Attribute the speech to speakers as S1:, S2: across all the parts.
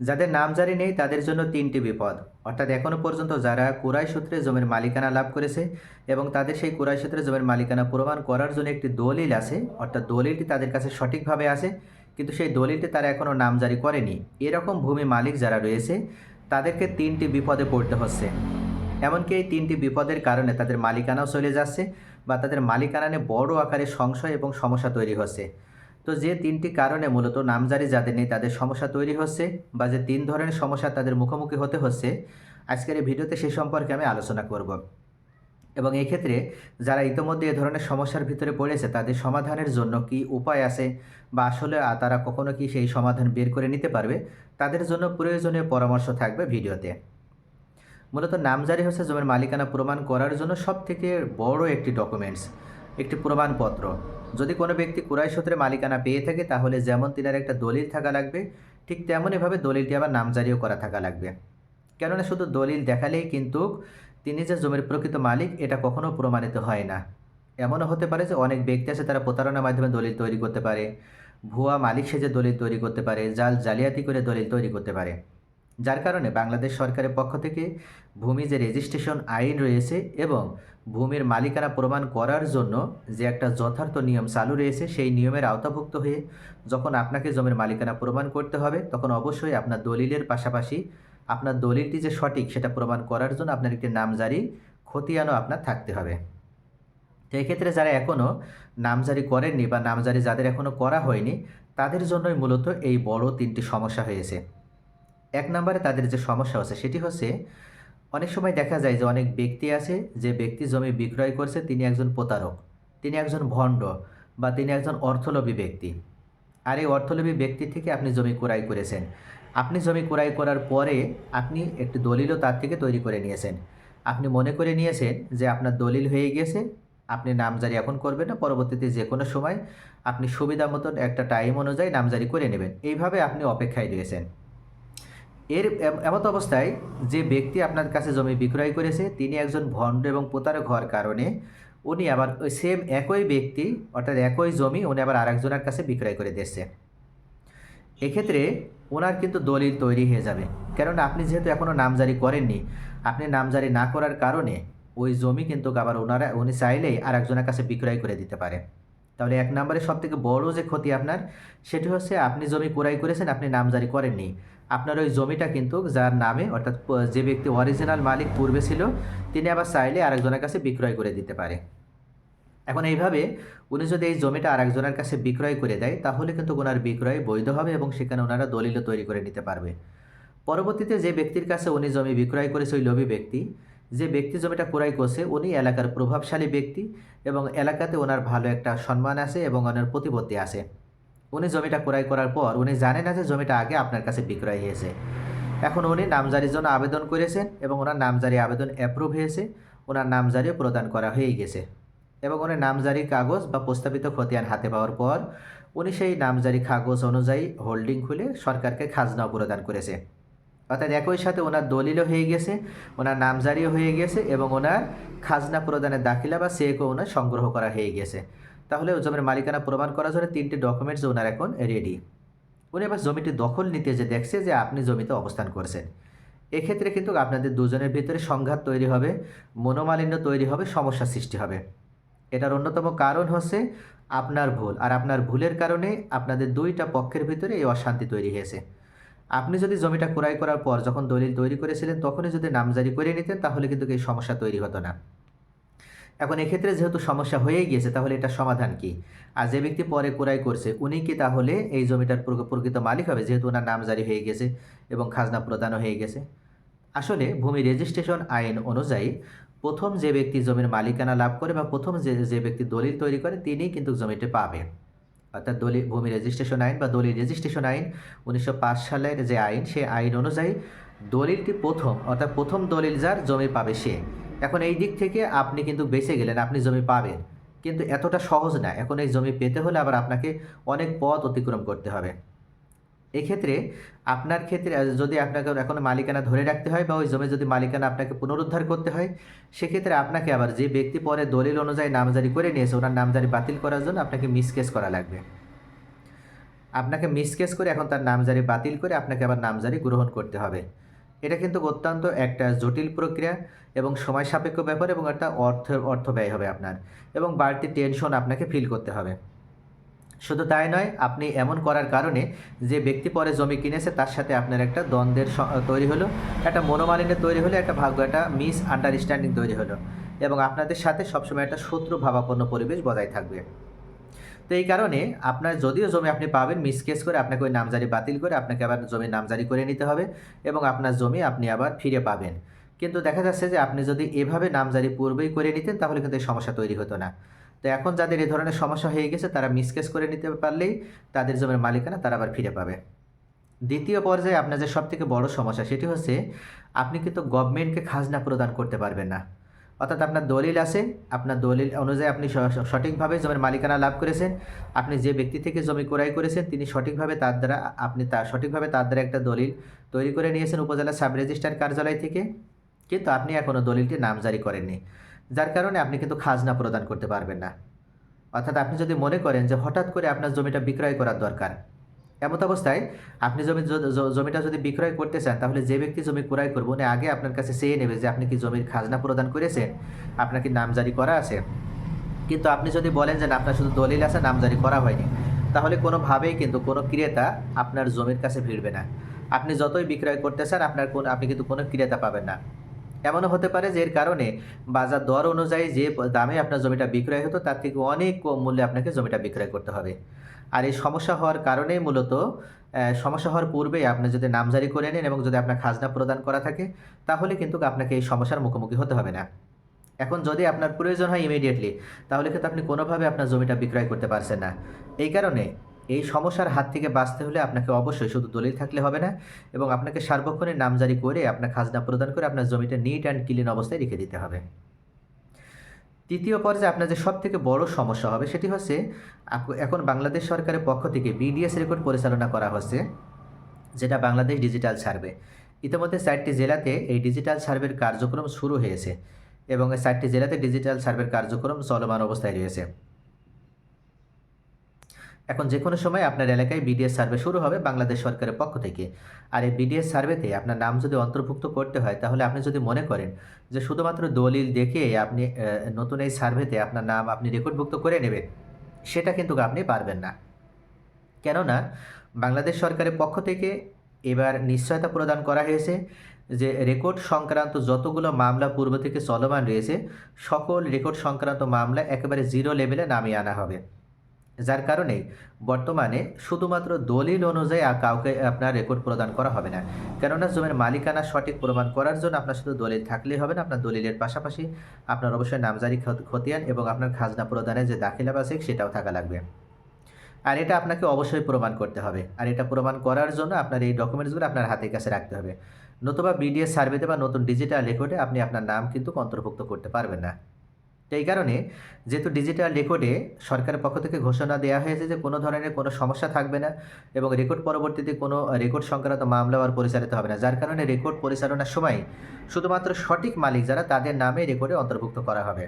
S1: যাদের নামজারি নেই, তাদের জন্য তিনটি বিপদ। অর্থাৎ এখনও পর্যন্ত যারা কুরাই সূত্রে জমির মালিকানা লাভ করেছে এবং তাদের সেই কুরাই সূত্রে জমির মালিকানা প্রমাণ করার জন্য একটি দলিল আছে, অর্থাৎ দলিলটি তাদের কাছে সঠিকভাবে আছে, কিন্তু সেই দলিলটি তারা এখনও নামজারি করেনি। এরকম ভূমি মালিক যারা রয়েছে, তাদেরকে তিনটি বিপদে পড়তে হচ্ছে। এমনকি এই তিনটি বিপদের কারণে তাদের মালিকানাও চলে যাচ্ছে বা তাদের মালিকানা নিয়ে বড় আকারে সংশয় এবং সমস্যা তৈরি হচ্ছে। তো যে তিনটি কারণে মূলত নামজারি যাদের নেই, তাদের সমস্যা তৈরি হচ্ছে বা যে তিন ধরনের সমস্যা তাদের মুখোমুখি হতে হচ্ছে, আজকের এই ভিডিওতে সে সম্পর্কে আমি আলোচনা করব। এবং ক্ষেত্রে যারা ইতিমধ্যে এ ধরনের সমস্যার ভিতরে পড়েছে, তাদের সমাধানের জন্য কি উপায় আছে বা আসলে তারা কখনো কি সেই সমাধান বের করে নিতে পারবে, তাদের জন্য প্রয়োজনীয় পরামর্শ থাকবে ভিডিওতে। মূলত নামজারি হচ্ছে জমির মালিকানা প্রমাণ করার জন্য সবথেকে বড় একটি ডকুমেন্টস একটি প্রমাণপত্র। যদি কোনো ব্যক্তি কুরাই সূত্রে মালিকানা পেয়ে থাকে, তাহলে যেমন তিনার একটা দলিল থাকা লাগবে, ঠিক তেমনইভাবে দলিলটি আবার নামজারিও করা থাকা লাগবে। কেননা শুধু দলিল দেখালেই কিন্তু তিনি যে জমির প্রকৃত মালিক, এটা কখনো প্রমাণিত হয় না। এমনও হতে পারে যে অনেক ব্যক্তি আছে তারা প্রতারণার মাধ্যমে দলিল তৈরি করতে পারে। ভুয়া মালিক সেজে দলিল তৈরি করতে পারে, জাল জালিয়াতি করে দলিল তৈরি করতে পারে। যার কারণে বাংলাদেশ সরকারের পক্ষ থেকে ভূমি যে রেজিস্ট্রেশন আইন রয়েছে এবং ভূমির মালিকানা প্রমাণ করার জন্য যে একটা যথার্থ নিয়ম চালু রয়েছে, সেই নিয়মের আওতাভুক্ত হয়ে যখন আপনাকে জমির মালিকানা প্রমাণ করতে হবে, তখন অবশ্যই আপনার দলিলের পাশাপাশি আপনার দলিলটি যে সঠিক সেটা প্রমাণ করার জন্য আপনার একটি নামজারি খতিয়ানও আপনার থাকতে হবে। এক্ষেত্রে যারা এখনও নামজারি করেননি বা নামজারি যাদের এখনও করা হয়নি, তাদের জন্যই মূলত এই বড় তিনটি সমস্যা হয়েছে। এক নম্বরে তাদের যে সমস্যা হচ্ছে, সেটি হচ্ছে অনেক সময় দেখা যায় যে অনেক ব্যক্তি আছে, যে ব্যক্তি জমি বিক্রয় করছে, তিনি একজন প্রতারক, তিনি একজন ভণ্ড বা তিনি একজন অর্থলোভী ব্যক্তি। আর এই অর্থলোভী ব্যক্তি থেকে আপনি জমি ক্রয় করেছেন। আপনি জমি ক্রয় করার পরে আপনি একটি দলিলও তার থেকে তৈরি করে নিয়েছেন। আপনি মনে করে নিয়েছেন যে আপনার দলিল হয়ে গেছে, আপনি নামজারি এখন করবেন না, পরবর্তীতে যে কোনো সময় আপনি সুবিধা মতন একটা টাইম অনুযায়ী নামজারি করে নেবেন। এইভাবে আপনি অপেক্ষায় রয়েছেন। এর এম- এমত অবস্থায় যে ব্যক্তি আপনার কাছে জমি বিক্রয় করেছে, তিনি একজন ভণ্ড এবং প্রতারক হওয়ার কারণে উনি আবার ওই সেম একই ব্যক্তি, অর্থাৎ একই জমি উনি আবার আরেকজনের কাছে বিক্রয় করে দিয়েছে। এক্ষেত্রে ওনার কিন্তু দলিল তৈরি হয়ে যাবে। কেননা আপনি যেহেতু এখনও নামজারি করেননি, আপনি নামজারি না করার কারণে ওই জমি কিন্তু আবার ওনারা উনি চাইলেই আরেকজনের কাছে বিক্রয় করে দিতে পারে। তাহলে এক নম্বরে সব থেকে বড় যে ক্ষতি আপনার, সেটি হচ্ছে আপনি জমি ক্রয় করেছেন, আপনি নামজারি করেননি। আপনার ওই জমিটা কিন্তু যার নামে, অর্থাৎ যে ব্যক্তি অরিজিনাল মালিক পূর্বে ছিল, তিনি আবার চাইলে আরেকজনের কাছে বিক্রয় করে দিতে পারে। এখন এইভাবে উনি যদি এই জমিটা আরেকজনের কাছে বিক্রয় করে দেয়, তাহলে কিন্তু ওনার বিক্রয় বৈধ হবে এবং সেখানে ওনারা দলিলও তৈরি করে নিতে পারবে। পরবর্তীতে যে ব্যক্তির কাছে উনি জমি বিক্রয় করেছে, ওই লোভী ব্যক্তি যে ব্যক্তি জমিটা ক্রয় করছে, উনি এলাকার প্রভাবশালী ব্যক্তি এবং এলাকাতে ওনার ভালো একটা সম্মান আছে এবং ওনার প্রতিপত্তি আছে। উনি জমিটা ক্রয় করার পর উনি জানেন না যে জমিটা আগে আপনার কাছে বিক্রয় হয়েছে। এখন উনি নামজারির জন্য আবেদন করেছেন এবং ওনার নামজারি আবেদন অ্যাপ্রুভ হয়েছে। ওনার নামজারিও প্রদান করা হয়ে গেছে। এবং উনি নামজারি কাগজ বা প্রস্তাবিত খতিয়ান হাতে পাওয়ার পর উনি সেই নামজারি কাগজ অনুযায়ী হোল্ডিং খুলে সরকারকে খাজনাও প্রদান করেছে। অর্থাৎ একই সাথে ওনার দলিলও হয়ে গেছে, ওনার নামজারিও হয়ে গেছে এবং ওনার খাজনা প্রদানের দাখিলা বা চেকও ওনার সংগ্রহ করা হয়ে গেছে। তাহলে জমির মালিকানা প্রমাণ করার জন্য তিনটি ডকুমেন্টস ওনার এখন রেডি উনি এবার জমিটি দখল নিতে যে দেখছে যে আপনি জমিতে অবস্থান করছেন। এক্ষেত্রে কিন্তু আপনাদের দুজনের ভিতরে সংঘাত তৈরি হবে, মনোমালিন্য তৈরি হবে, সমস্যা সৃষ্টি হবে। এটার অন্যতম কারণ হচ্ছে আপনার ভুল। আর আপনার ভুলের কারণে আপনাদের দুইটা পক্ষের ভিতরে এই অশান্তি তৈরি হয়েছে। আপনি যদি জমিটা ক্রয় করার পর যখন দলিল তৈরি করেছিলেন, তখনই যদি নামজারি করে নিতেন, তাহলে কিন্তু এই সমস্যা তৈরি হতো না। এখন এক্ষেত্রে যেহেতু সমস্যা হয়েই গিয়েছে, তাহলে এটা সমাধান কি? আর যে ব্যক্তি পরে ক্রয় করছে, উনি কি তাহলে এই জমিটার প্রকৃত মালিক হবে, যেহেতু ওনার নামজারি হয়ে গেছে এবং খাজনা প্রদানও হয়ে গেছে আসলে ভূমি রেজিস্ট্রেশন আইন অনুযায়ী প্রথম যে ব্যক্তি জমির মালিকানা লাভ করে বা প্রথম যে যে ব্যক্তি দলিল তৈরি করে, তিনিই কিন্তু জমিটি পাবে অর্থাৎ দলিল ভূমি রেজিস্ট্রেশন আইন বা দলিল রেজিস্ট্রেশন আইন উনিশশো পাঁচ সালের যে আইন, সেই আইন অনুযায়ী দলিলটি প্রথম, অর্থাৎ প্রথম দলিল যার, জমি পাবে সে। এখন এই দিক থেকে আপনি কিন্তু বেঁচে গেলেন, আপনি জমি পাবেন। কিন্তু এতটা সহজ না, এখন এই জমি পেতে হলে আবার আপনাকে অনেক পথ অতিক্রম করতে হবে। এক্ষেত্রে আপনার ক্ষেত্রে যদি আপনাকে এখন মালিকানা ধরে রাখতে হয় বা ওই জমি যদি মালিকানা আপনাকে পুনরুদ্ধার করতে হয়, সেক্ষেত্রে আপনাকে আবার যে ব্যক্তি পরে দলিল অনুযায়ী নামজারি করে নিয়েছে, ওনার নামজারি বাতিল করার জন্য আপনাকে মিসকেস করা লাগবে। আপনাকে মিসকেস করে এখন তার নামজারি বাতিল করে আপনাকে আবার নামজারি গ্রহণ করতে হবে। এটা কিন্তু অত্যন্ত একটা জটিল প্রক্রিয়া এবং সময় সাপেক্ষ ব্যাপার এবং একটা অর্থ অর্থ ব্যয় হবে আপনার এবং বাড়তি টেনশন আপনাকে ফিল করতে হবে। শুধু তাই নয়, আপনি এমন করার কারণে যে ব্যক্তি পরে জমি কিনেছে, তার সাথে আপনার একটা দ্বন্দ্বের তৈরি হলো, একটা মনোমালিন্য তৈরি হলো, একটা ভাগ্য, একটা মিস আন্ডারস্ট্যান্ডিং তৈরি হলো এবং আপনাদের সাথে সবসময় একটা শত্রু ভাবাপন্ন পরিবেশ বজায় থাকবে। তো এই কারণে আপনার যদিও জমি আপনি পাবেন মিসকেস করে আপনাকে ওই নামজারি বাতিল করে আপনাকে আবার জমি নামজারি করে নিতে হবে এবং আপনার জমি আপনি আবার ফিরে পাবেন। কিন্তু দেখা যাচ্ছে যে আপনি যদি এভাবে নামজারি পূর্বেই করে নিতেন, তাহলে কিন্তু এই সমস্যা তৈরি হতো না। তো এখন যাদের এই ধরনের সমস্যা হয়ে গেছে, তারা মিসকেস করে নিতে পারলেই তাদের জমির মালিকানা তারা আবার ফিরে পাবে। দ্বিতীয় পর্যায়ে আপনার যে সবথেকে বড় সমস্যা, সেটি হচ্ছে আপনি কিন্তু গভর্নমেন্টকে খাজনা প্রদান করতে পারবেন না। অর্থাৎ আপনার দলিল আছে, আপনার দলিল অনুযায়ী আপনি সঠিকভাবে জমির মালিকানা লাভ করেছেন, আপনি যে ব্যক্তি থেকে জমি ক্রয় করেছেন, তিনি সঠিকভাবে তার দ্বারা, আপনি তার সঠিকভাবে তার দ্বারা একটা দলিল তৈরি করে নিয়েছেন উপজেলা সাব রেজিস্ট্রার কার্যালয় থেকে, কিন্তু আপনি এখনও দলিলটি নামজারি করেননি। যার কারণে আপনি কিন্তু খাজনা প্রদান করতে পারবেন না। অর্থাৎ আপনি যদি মনে করেন যে হঠাৎ করে আপনার জমিটা বিক্রয় করার দরকার, এমত অবস্থায় আপনি জমি জমিটা যদি বিক্রয় করতে চান, তাহলে যে ব্যক্তি জমি ক্রয় করবে, উনি আগে আপনার কাছে চেয়ে নেবে যে আপনি কি জমির খাজনা প্রদান করেছেন, আপনার কি নামজারি করা আছে। কিন্তু আপনি যদি বলেন যে আপনার শুধু দলিল আছে নামজারি করা হয়নি, তাহলে কোনোভাবেই কিন্তু কোনো ক্রেতা আপনার জমির কাছে ভিড়বে না। আপনি যতই বিক্রয় করতে চান, আপনার কোন, আপনি কিন্তু কোনো ক্রেতা পাবেন না। এমনও হতে পারে যে এর কারণে বাজার দর অনুযায়ী যে দামে আপনার জমিটা বিক্রয় হতো, তার থেকে অনেক কম মূল্যে আপনাকে জমিটা বিক্রয় করতে হবে। আর এই সমস্যা হওয়ার কারণেই মূলত সমস্যা হওয়ার পূর্বেই আপনি যদি নামজারি করে নেন এবং যদি আপনার খাজনা প্রদান করা থাকে, তাহলে কিন্তু আপনাকে এই সমস্যার মুখোমুখি হতে হবে না। এখন যদি আপনার প্রয়োজন হয় ইমিডিয়েটলি তাহলে কিন্তু আপনি কোনোভাবে আপনার জমিটা বিক্রয় করতে পারছেন না। এই কারণে এই সমস্যার হাত থেকে বাঁচতে হলে আপনাকে অবশ্যই শুধু দলিল থাকলে হবে না এবং আপনাকে সার্বক্ষণিক নামজারি করে আপনার খাজনা প্রদান করে আপনার জমিটা নিট অ্যান্ড ক্লিন অবস্থায় রেখে দিতে হবে। তৃতীয় পর্যায়ে আপনার যে সব থেকে বড় সমস্যা হবে সেটি হচ্ছে এখন বাংলাদেশ সরকারের পক্ষ থেকে বিডিএস রেকর্ড পরিচালনা করা হচ্ছে, যেটা বাংলাদেশ ডিজিটাল সার্ভে ইতিমধ্যে চারটি জেলাতে এই ডিজিটাল সার্ভের কার্যক্রম শুরু হয়েছে এবং এই চারটি জেলাতে ডিজিটাল সার্ভের কার্যক্রম চলমান অবস্থায় রয়েছে। এখন যে কোনো সময় আপনার এলাকায় বিডিএস সার্ভে শুরু হবে বাংলাদেশ সরকারের পক্ষ থেকে। আর এই বিডিএস সার্ভেতে আপনার নাম যদি অন্তর্ভুক্ত করতে হয়, তাহলে আপনি যদি মনে করেন যে শুধুমাত্র দলিল দেখে আপনি নতুন এই সার্ভেতে আপনার নাম আপনি রেকর্ডভুক্ত করে নেবেন, সেটা কিন্তু আপনি পারবেন না। কেননা বাংলাদেশ সরকারের পক্ষ থেকে এবার নিশ্চয়তা প্রদান করা হয়েছে যে রেকর্ড সংক্রান্ত যতগুলো মামলা পূর্ব থেকে চলমান রয়েছে, সকল রেকর্ড সংক্রান্ত মামলা একেবারে জিরো লেভেলে নামিয়ে আনা হবে। যার কারণে বর্তমানে শুধুমাত্র দলিল অনুযায়ী কাউকে আপনার রেকর্ড প্রদান করা হবে না। কেননা জমির মালিকানা সঠিক প্রমাণ করার জন্য আপনার শুধু দলিল থাকলেই হবে না, আপনার দলিলের পাশাপাশি আপনার অবশ্যই নামজারি খত- খতিয়ান এবং আপনার খাজনা প্রদানের যে দাখিলা বাসিক সেটাও থাকা লাগবে। আর এটা আপনাকে অবশ্যই প্রমাণ করতে হবে। আর এটা প্রমাণ করার জন্য আপনার এই ডকুমেন্টসগুলো আপনার হাতের কাছে রাখতে হবে। নতুবা বিডিএস সার্ভেতে বা নতুন ডিজিটাল রেকর্ডে আপনি আপনার নাম কিন্তু অন্তর্ভুক্ত করতে পারবেন না। এই কারণে যেহেতু ডিজিটাল রেকর্ডে সরকারের পক্ষ থেকে ঘোষণা দেওয়া হয়েছে যে কোনো ধরনের কোনো সমস্যা থাকবে না এবং রেকর্ড পরবর্তীতে কোনো রেকর্ড সংক্রান্ত মামলা আর পরিচালিত হবে না। যার কারণে রেকর্ড পরিচালনার সময় শুধুমাত্র সঠিক মালিক যারা তাদের নামে রেকর্ডে অন্তর্ভুক্ত করা হবে।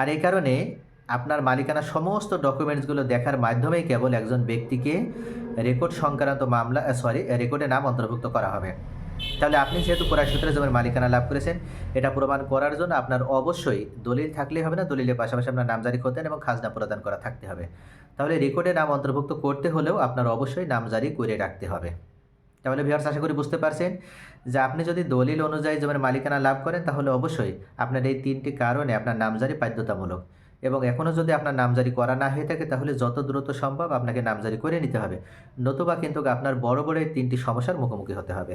S1: আর এই কারণে আপনার মালিকানা সমস্ত ডকুমেন্টসগুলো দেখার মাধ্যমেই কেবল একজন ব্যক্তিকে রেকর্ড সংক্রান্ত মামলা সরি রেকর্ডে নাম অন্তর্ভুক্ত করা হবে। তাহলে আপনি যেহেতু ক্রয় সূত্রে জমির মালিকানা লাভ করেছেন, এটা প্রমাণ করার জন্য আপনার অবশ্যই দলিল থাকলেই হবে না, দলিলের পাশাপাশি আপনার নামজারি করতেন এবং খাজনা প্রদান করা থাকতে হবে। তাহলে রেকর্ডে নাম অন্তর্ভুক্ত করতে হলেও আপনার অবশ্যই নামজারি করে রাখতে হবে। তাহলে ভিউয়ার্স আশা করি বুঝতে পারছেন যে আপনি যদি দলিল অনুযায়ী জমির মালিকানা লাভ করেন, তাহলে অবশ্যই আপনার এই তিনটি কারণে আপনার নামজারি বাধ্যতামূলক। এবং এখনও যদি আপনার নামজারি করা না হয়ে থাকে, তাহলে যত দ্রুত সম্ভব আপনাকে নামজারি করে নিতে হবে। নতুবা কিন্তু আপনার বড় বড় এই তিনটি সমস্যার মুখোমুখি হতে হবে।